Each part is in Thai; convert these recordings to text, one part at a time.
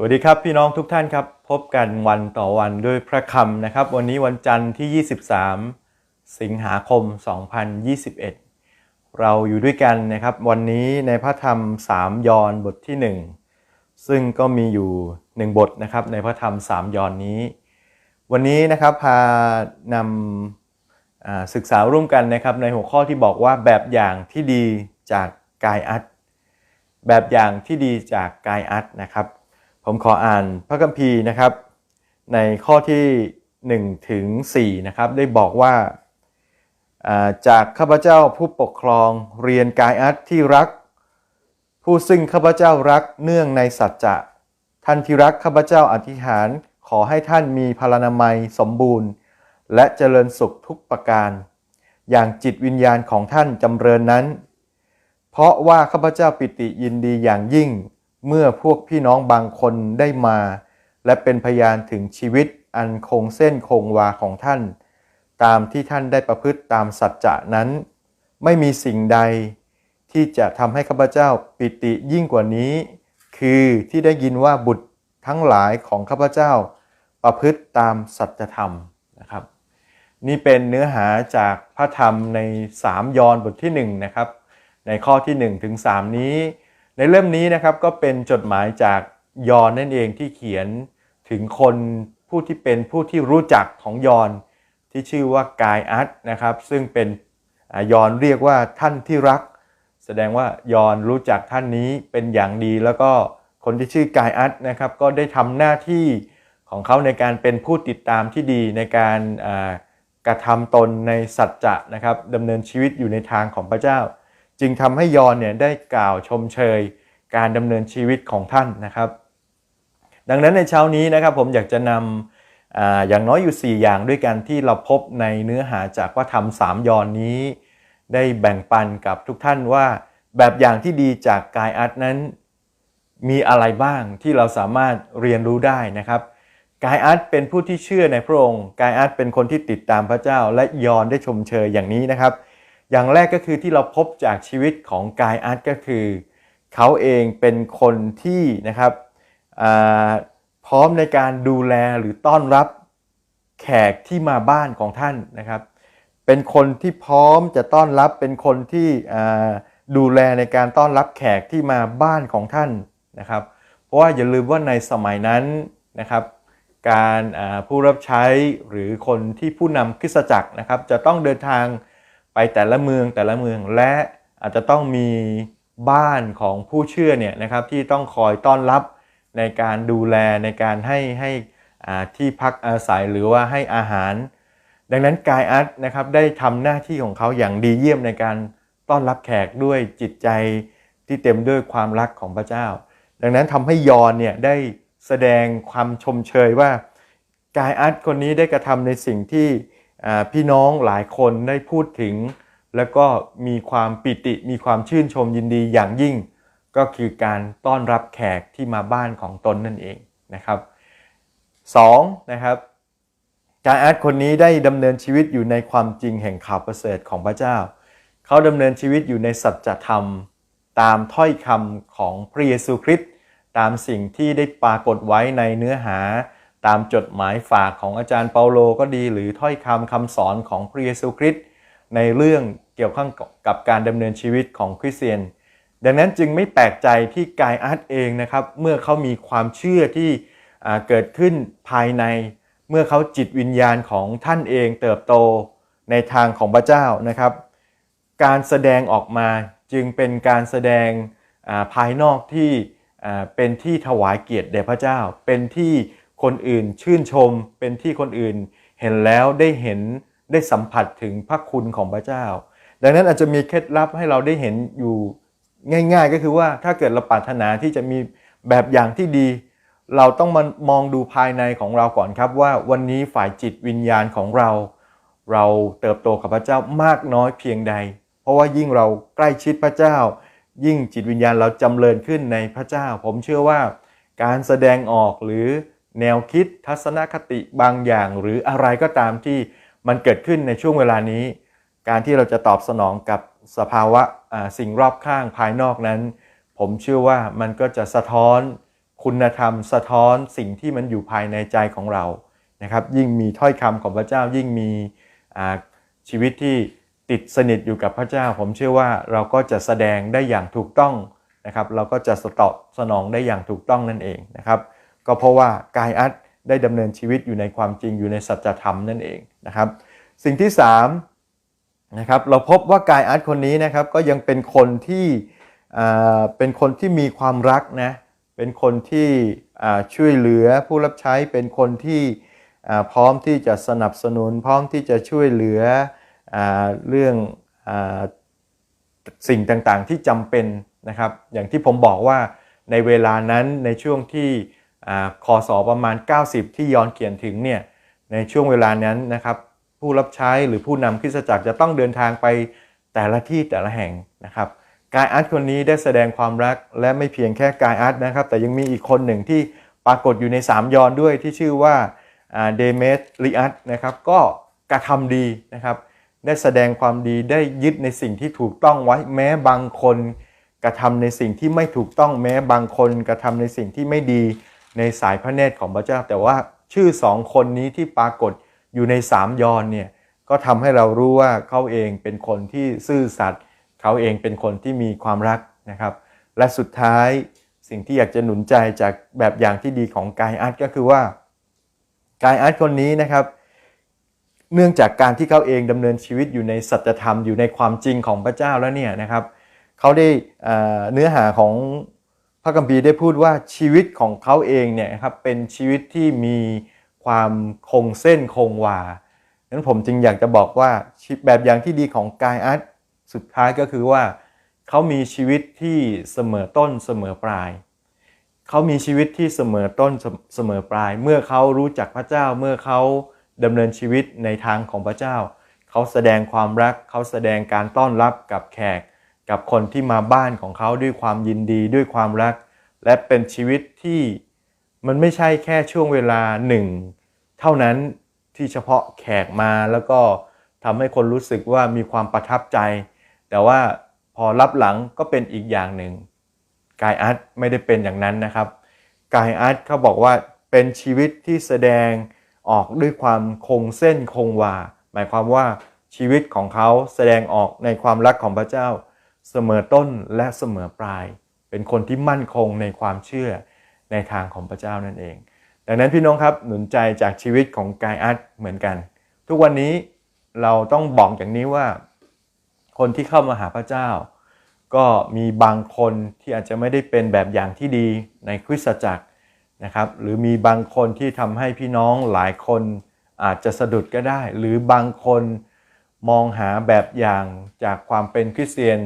สวัสดีครับพี่น้องทุกท่านครับ พบกันวันต่อวันด้วยพระคำนะครับ วันนี้วันจันทร์ที่ 23 สิงหาคม 2021 เราอยู่ด้วยกันนะครับ วันนี้ในพระธรรม 3 ยอห์นบทที่ 1 ซึ่งก็มีอยู่ 1 บทนะครับ ในพระธรรม 3 ยอห์นนี้ วันนี้นะครับพานำศึกษาร่วมกันนะครับ ในหัวข้อที่บอกว่าแบบอย่างที่ดีจากกายอัดแบบอย่างที่ดีจากกายอัดนะครับ ผมขออ่านพระคัมภีร์นะครับ ในข้อที่ 1 ถึง 4 นะครับ ได้บอกว่าจากข้าพเจ้าผู้ปกครองเรียนกายอัดที่รัก ผู้ซึ่งข้าพเจ้ารักเนื่องในสัจจะท่านที่รักข้าพเจ้าอธิษฐานขอให้ท่านมีพลานามัยสมบูรณ์ และเจริญสุขทุกประการ อย่างจิตวิญญาณของท่านจำเริญนั้น เพราะว่าข้าพเจ้าปิติยินดีอย่างยิ่ง เมื่อพวกพี่น้องบางคนได้มา และเป็นพยานถึงชีวิตอันคงเส้นคงวาของท่าน ตามที่ท่านได้ประพฤติตามสัจจะนั้น ไม่มีสิ่งใดที่จะทำให้ข้าพเจ้าปิติยิ่งกว่านี้ คือที่ได้ยินว่าบุตรทั้งหลายของข้าพเจ้าประพฤติตามสัจธรรมนะครับ นี่เป็นเนื้อหาจากพระธรรมใน 3 ยอนบทที่1นะครับในข้อที่ 1 ถึง 3 นี้ ในเล่มนี้นะครับก็เป็นจดหมายจากยอนนั่นเองที่เขียนถึงคนผู้ที่เป็นผู้ที่รู้จักของยอนที่ชื่อว่ากายอัตนะครับ ซึ่งเป็นอยอนเรียกว่าท่านที่รัก แสดงว่ายอนรู้จักท่านนี้เป็นอย่างดี แล้วก็คนที่ชื่อกายอัตนะครับก็ได้ทำหน้าที่ของเขาในการเป็นผู้ติดตามที่ดีในการกระทำตนในสัจจะนะครับดำเนินชีวิตอยู่ในทางของพระเจ้า จึงทำให้ยอนเนี่ยได้กล่าวชมเชยการดำเนินชีวิตของท่านนะครับ ดังนั้นในเช้านี้นะครับผมอยากจะนำออย่างน้อยอยู่ 4 อย่างด้วยกันที่เราพบในเนื้อหาจากพระธรรมสามยอนนี้ ได้แบ่งปันกับทุกท่านว่า แบบอย่างที่ดีจากกายอัดนั้น มีอะไรบ้างที่เราสามารถเรียนรู้ได้นะครับกายอาร์ตเป็นผู้ที่เชื่อในพระองค์กายอาร์ตเป็นคนที่ติดตามพระเจ้า และยอนได้ชมเชยอย่างนี้นะครับ อย่างแรกก็คือที่เราพบจากชีวิตของกายอาร์ตก็คือ เขาเองเป็นคนที่นะครับพร้อมในการดูแลหรือต้อนรับแขกที่มาบ้านของท่านนะครับ เป็นคนที่พร้อมจะต้อนรับเป็นคนที่ดูแลในการต้อนรับแขกที่มาบ้านของท่านนะครับ เพราะว่าอย่าลืมว่าในสมัยนั้นนะครับ การผู้รับใช้หรือคนที่ผู้นำคริสตจักรนะครับ จะต้องเดินทาง ไปแต่ละเมืองแต่ละเมืองและอาจจะต้องมีบ้านของผู้เชื่อเนี่ยนะครับที่ต้องคอยต้อนรับในการดูแลในการให้ให้ที่พักอาศัยหรือว่าให้อาหาร ดังนั้นกายอาร์ตนะครับได้ทำหน้าที่ของเขาอย่างดีเยี่ยมในการต้อนรับแขกด้วยจิตใจที่เต็มด้วยความรักของพระเจ้า ดังนั้นทำให้ยอนเนี่ยได้แสดงความชมเชยว่ากายอาร์ตคนนี้ได้กระทำในสิ่งที่ พี่น้องหลายคนได้พูดถึง แล้วก็มีความปิติมีความชื่นชมยินดีอย่างยิ่ง ก็คือการต้อนรับแขกที่มาบ้านของตนนั่นเองนะครับสองนะครับกาอาร์ตคนนี้ได้ดำเนินชีวิตอยู่ในความจริงแห่งข่าวประเสริฐของพระเจ้า เขาดำเนินชีวิตอยู่ในสัจธรรม ตามถ้อยคำของพระเยซูคริสต์ตามสิ่งที่ได้ปรากฏไว้ในเนื้อหา ตามจดหมายฝากของอาจารย์เปาโลก็ดี หรือถ้อยคำคำสอนของพระเยซูคริสต์ในเรื่องเกี่ยวข้องกับการดำเนินชีวิตของคริสเตียน ดังนั้นจึงไม่แปลกใจที่กายอาร์ตเองนะครับ เมื่อเขามีความเชื่อที่เกิดขึ้นภายใน เมื่อเขาจิตวิญญาณของท่านเองเติบโตในทางของพระเจ้านะครับ การแสดงออกมาจึงเป็นการแสดงภายนอกที่เป็นที่ถวายเกียรติแด่พระเจ้า เป็นที่ คนอื่นชื่นชมเป็นที่คนอื่น เห็นแล้วได้เห็นได้สัมผัสถึงพระคุณของพระเจ้า ดังนั้นอาจจะมีเคล็ดลับให้เราได้เห็นอยู่ง่าย ๆ ก็คือว่าถ้าเกิดเราปรารถนาที่จะมีแบบอย่างที่ดี เราต้องมามองดูภายในของเราก่อนครับว่าวันนี้ฝ่ายจิตวิญญาณของเรา เราเติบโตกับพระเจ้ามากน้อยเพียงใด เพราะว่ายิ่งเราใกล้ชิดพระเจ้า ยิ่งจิตวิญญาณเราจำเริญขึ้นในพระเจ้า ผมเชื่อว่าการแสดงออกหรือ แนวคิดทัศนคติบางอย่าง หรืออะไรก็ตามที่มันเกิดขึ้นในช่วงเวลานี้ การที่เราจะตอบสนองกับสภาวะสิ่งรอบข้างภายนอกนั้น ผมเชื่อว่ามันก็จะสะท้อนคุณธรรม สะท้อนสิ่งที่มันอยู่ภายในใจของเรานะครับ ยิ่งมีถ้อยคำของพระเจ้ายิ่งมีชีวิตที่ติดสนิทอยู่กับพระเจ้า ผมเชื่อว่าเราก็จะแสดงได้อย่างถูกต้องนะครับ เราก็จะสตอบสนองได้อย่างถูกต้องนั่นเองนะครับ ก็เพราะว่ากายอัดได้ดำเนินชีวิตอยู่ในความจริงอยู่ในสัจธรรมนั่นเองนะครับ สิ่งที่3นะครับเราพบว่ากายอาร์ตคนนี้นะครับก็ยังเป็นคนที่เป็นคนที่มีความรักนะเป็นคนที่ช่วยเหลือผู้รับใช้เป็นคนที่พร้อมที่จะสนับสนุน พร้อมที่จะช่วยเหลืออเรื่องอสิ่งต่างๆที่จำเป็นนะครับ อย่างที่ผมบอกว่าในเวลานั้นในช่วงที่ คศประมาณ 90 ที่ย้อนเขียนถึงเนี่ยในช่วงเวลานั้นนะครับผู้รับใช้หรือผู้นำคริสตจักรจะต้องเดินทางไปแต่ละที่แต่ละแห่งนะครับกายอาร์ตคนนี้ได้แสดงความรักและไม่เพียงแค่กายอาร์ตนะครับ แต่ยังมีอีกคนหนึ่งที่ปรากฏอยู่ใน 3 ยอนด้วยที่ชื่อว่าเดเมตริอัสนะครับก็กระทำดีนะครับ ได้แสดงความดีได้ยึดในสิ่งที่ถูกต้องไว้แม้บางคน กระทำในสิ่งที่ไม่ถูกต้องแม้บางคน กระทำในสิ่งที่ไม่ดี ในสายพระเนตรของพระเจ้า แต่ว่าชื่อสองคนนี้ที่ปรากฏอยู่ในสามยอนเนี่ยก็ทำให้เรารู้ว่าเขาเองเป็นคนที่ซื่อสัตย์เขาเองเป็นคนที่มีความรักนะครับ และสุดท้ายสิ่งที่อยากจะหนุนใจจากแบบอย่างที่ดีของกายอาร์ตก็คือว่ากายอาร์ตคนนี้นะครับ เนื่องจากการที่เขาเองดำเนินชีวิตอยู่ในสัจธรรมอยู่ในความจริงของพระเจ้าแล้วเนี่ยนะครับเขาได้อ่อเนื้อหาของ พระคัมภีได้พูดว่าชีวิตของเขาเองเนี่ยครับเป็นชีวิตที่มีความคงเส้นคงวานั้นผมจึงอยากจะบอกว่าแบบอย่างที่ดีของกายอาร์ตสุดท้ายก็คือว่าเขามีชีวิตที่เสมอต้นเสมอปลาย เขามีชีวิตที่เสมอต้นเสมอปลาย เมื่อเขารู้จักพระเจ้าเมื่อเขาดำเนินชีวิตในทางของพระเจ้า เขาแสดงความรักเขาแสดงการต้อนรับกับแขก กับคนที่มาบ้านของเขาด้วยความยินดีด้วยความรัก และเป็นชีวิตที่มันไม่ใช่แค่ช่วงเวลาหนึ่งเท่านั้นที่เฉพาะแขกมาแล้วก็ทำให้คนรู้สึกว่ามีความประทับใจ แต่ว่าพอรับหลังก็เป็นอีกอย่างหนึ่งกายอาร์ตไม่ได้เป็นอย่างนั้นนะครับกายอาร์ตเขาบอกว่าเป็นชีวิตที่แสดงออกด้วยความคงเส้นคงวา หมายความว่าชีวิตของเขาแสดงออกในความรักของพระเจ้า เสมอต้นและเสมอปลาย เป็นคนที่มั่นคงในความเชื่อในทางของพระเจ้านั่นเอง ดังนั้นพี่น้องครับหนุนใจจากชีวิตของกายอาร์ตเหมือนกัน ทุกวันนี้เราต้องบอกอย่างนี้ว่า คนที่เข้ามาหาพระเจ้า ก็มีบางคนที่อาจจะไม่ได้เป็นแบบอย่างที่ดีในคริสตจักรนะครับหรือมีบางคนที่ทำให้พี่น้องหลายคนอาจจะสะดุดก็ได้ หรือบางคนมองหาแบบอย่างจากความเป็นคริสเตียน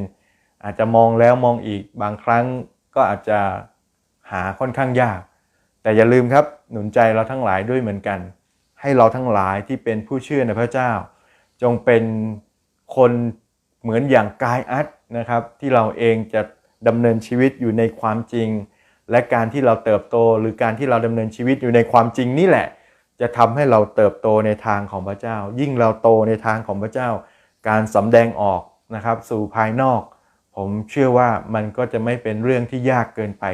อาจจะมองแล้วมองอีกบางครั้งก็อาจจะหาค่อนข้างยาก แต่อย่าลืมครับหนุนใจเราทั้งหลายด้วยเหมือนกัน ให้เราทั้งหลายที่เป็นผู้เชื่อในพระเจ้า จงเป็นคนเหมือนอย่างกายอัดนะครับ ที่เราเองจะดำเนินชีวิตอยู่ในความจริง และการที่เราเติบโต หรือการที่เราดำเนินชีวิตอยู่ในความจริงนี่แหละ จะทำให้เราเติบโตในทางของพระเจ้า ยิ่งเราโตในทางของพระเจ้า การสำแดงออกนะครับสู่ภายนอก ผมเชื่อว่ามันก็จะไม่เป็นเรื่องที่ยากเกินไป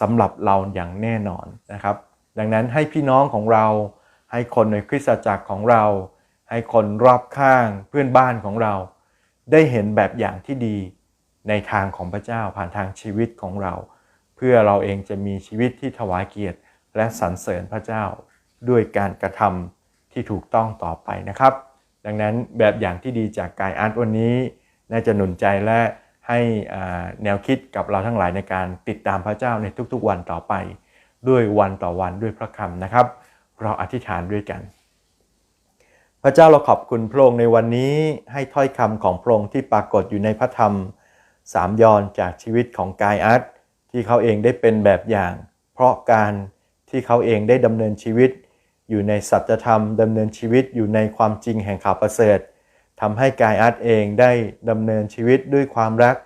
สำหรับเราอย่างแน่นอนนะครับ ดังนั้นให้พี่น้องของเรา ให้คนในคริสตจักรของเรา ให้คนรอบข้างเพื่อนบ้านของเรา ได้เห็นแบบอย่างที่ดีในทางของพระเจ้าผ่านทางชีวิตของเรา เพื่อเราเองจะมีชีวิตที่ถวายเกียรติ และสรรเสริญพระเจ้า ด้วยการกระทำที่ถูกต้องต่อไปนะครับ ดังนั้นแบบอย่างที่ดีจากกายอาร์ตวันนี้ น่าจะหนุนใจและ ให้แนวคิดกับเราทั้งหลายในการติดตามพระเจ้าในทุกๆวันต่อไป ด้วยวันต่อวันด้วยพระคำนะครับ เราอธิษฐานด้วยกัน พระเจ้าเราขอบคุณพระองค์ในวันนี้ให้ถ้อยคำของพระองค์ที่ปรากฏอยู่ในพระธรรมสามยอนจากชีวิตของกายอาร์ตที่เขาเองได้เป็นแบบอย่าง เพราะการที่เขาเองได้ดำเนินชีวิต อยู่ในสัจธรรมดำเนินชีวิตอยู่ในความจริงแห่งข่าวประเสริฐ ทำให้กายอาร์ตเองได้ดำเนินชีวิตด้วยความรัก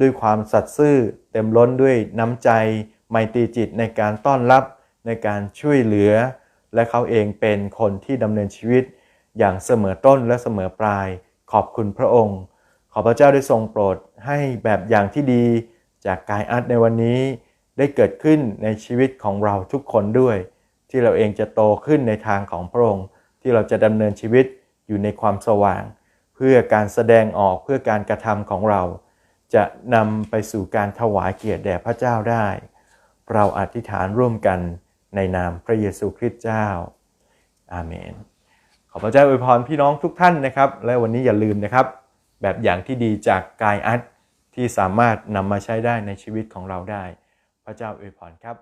ด้วยความสัตย์ซื่อ เต็มล้นด้วยน้ำใจ ไมตรีจิตในการต้อนรับในการช่วยเหลือ และเขาเองเป็นคนที่ดำเนินชีวิต อย่างเสมอต้นและเสมอปลาย ขอบคุณพระองค์ ขอพระเจ้าได้ทรงโปรดให้แบบอย่างที่ดี จากกายอาร์ตในวันนี้ ได้เกิดขึ้นในชีวิตของเราทุกคนด้วย ที่เราเองจะโตขึ้นในทางของพระองค์ ที่เราจะดำเนินชีวิตอยู่ในความสว่าง เพื่อการแสดงออกเพื่อการกระทำของเรา จะนำไปสู่การถวายเกียรติแด่พระเจ้าได้ เราอธิษฐานร่วมกันในนามพระเยซูคริสต์เจ้า อาเมน ขอพระเจ้าอวยพรพี่น้องทุกท่านนะครับ และวันนี้อย่าลืมนะครับ แบบอย่างที่ดีจากกายอัดที่สามารถนำมาใช้ได้ในชีวิตของเราได้ พระเจ้าอวยพรครับ